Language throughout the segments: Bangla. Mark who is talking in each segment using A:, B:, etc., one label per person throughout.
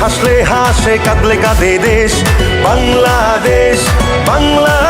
A: হাসলে হাসে কাঁদলে কাঁদে দেশ। বাংলাদেশ বাংলাদেশ।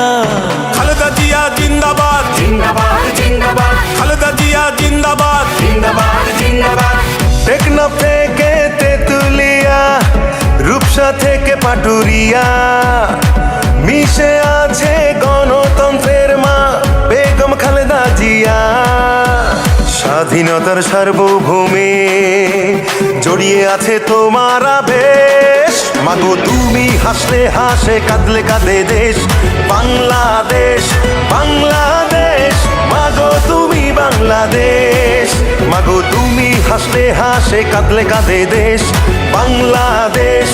A: মিশে আছে গণতন্ত্রের মা, বেগম খালেদা জিয়া। স্বাধীনতার সার্বভৌমে জড়িয়ে আছে তোমার আবেশ। মাগো, তুমি হাসলে হাসে, কাঁদলে কাঁদে দেশ। বাংলাদেশ বাংলাদেশ, মাগো, তুমি বাংলাদেশ। মাগো, তুমি হাসলে হাসে, কাঁদলে কাঁদে দেশ। বাংলাদেশ